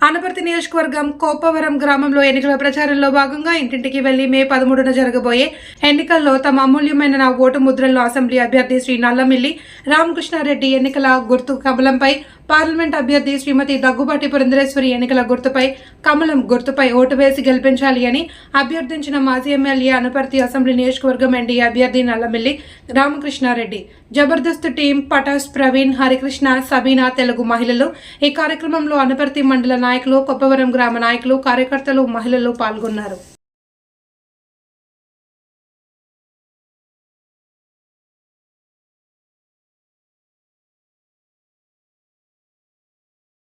అనపర్తి నియోజకవర్గం కోపవరం గ్రామంలో ఎన్నికల ప్రచారంలో భాగంగా ఇంటింటికి వెళ్ళి మే పదమూడున జరగబోయే ఎన్నికల్లో తమ అమూల్యమైన నా ఓటు ముద్రలను అసెంబ్లీ అభ్యర్థి శ్రీ నల్లమిల్లి రామకృష్ణారెడ్డి ఎన్నికల గుర్తు కమలంపై పార్లమెంట్ అభ్యర్థి శ్రీమతి దగ్గుబాటి పురంధరేశ్వరి ఎన్నికల గుర్తుపై కమలం గుర్తుపై ఓటు వేసి గెలిపించాలి అని అభ్యర్థించిన మాజీ ఎమ్మెల్యే అనపర్తి అసెంబ్లీ నియోజకవర్గం ఎండి అభ్యర్థి నల్లమిల్లి రామకృష్ణారెడ్డి. జబర్దస్త్ టీం పటాస్ ప్రవీణ్ హరికృష్ణ సబీనా తెలుగు మహిళలు ఈ కార్యక్రమంలో అనపర్తి మండల నాయకులు కొప్పవరం గ్రామ నాయకులు కార్యకర్తలు మహిళలు పాల్గొన్నారు.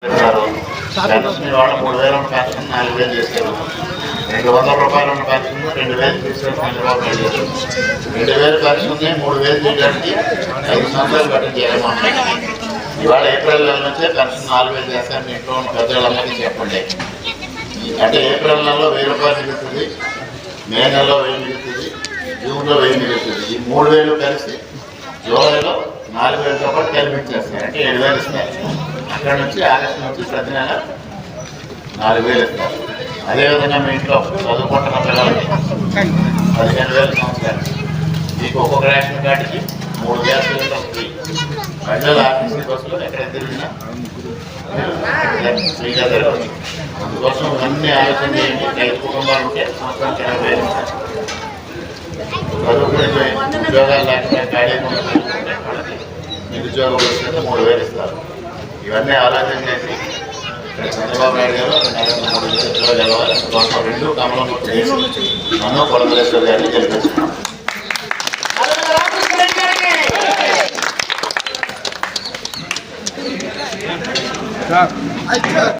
చేశారు పెన్షన్ ఇవాళ మూడు వేల పెన్షన్ నాలుగు వేలు చేశారు. రెండు వందల రూపాయలు పెన్షన్ రెండు వేలు తీసుకొని చంద్రబాబు నాయుడు చేశారు. రెండు వేలు పెన్షన్ ఉంది మూడు వేలు చేయడానికి ఐదు సంవత్సరాలు కట్టించి చేయమన్నారు ఇవాళ ఏప్రిల్ నెల నుంచే పెన్షన్ నాలుగు వేలు చేస్తారు మీ ఇంట్లో ఉన్న పెద్దలందరికీ చెప్పండి. అంటే ఏప్రిల్ నెలలో వెయ్యి రూపాయలు మిగులుతుంది మే నెలలో వెయ్యి మిగులుతుంది జూన్లో వెయ్యి మిగులుతుంది. ఈ మూడు వేలు కలిసి జూలైలో నాలుగు వేల రూపాయలు క్యాలిక్యులేట్ చేస్తారు అంటే ఏడు వేలు ఇస్తారు. అక్కడ నుంచి ఆగస్టు నుంచి ప్రతి నెల నాలుగు వేలు ఇస్తారు అదేవిధంగా మీ ఇంట్లో చదువుకుంటున్న పిల్లలకి పదిహేను వేల సంవత్సరాలు. మీకు ఒక్కొక్క రేషన్ కార్డుకి మూడు వేల సిలిండర్ ఫ్రీ మహిళల ఆర్టీసీ బస్సులో ఎక్కడ తిరిగినా ఫ్రీగా తిరగచ్చు అందుకోసం అన్ని ఆలోచన చేయండి. రైతు కుటుంబాలు ఉంటే సంవత్సరానికి ఎనభై వేలు చదువుకునే ఉద్యోగాలు లేకుండా ఖాళీ ఉంటే వాళ్ళకి నిరుద్యోగ మూడు వేలు ఇస్తారు. ఇవన్నీ ఆలోచన చేసి చంద్రబాబు నాయుడు గారు నరేంద్ర మోడీ గారు గెలవాలి. అందుకోసం రెండు కమలం చేసి నన్ను కొడమలేశ్వర్ గారిని గెలిపించుకున్నాం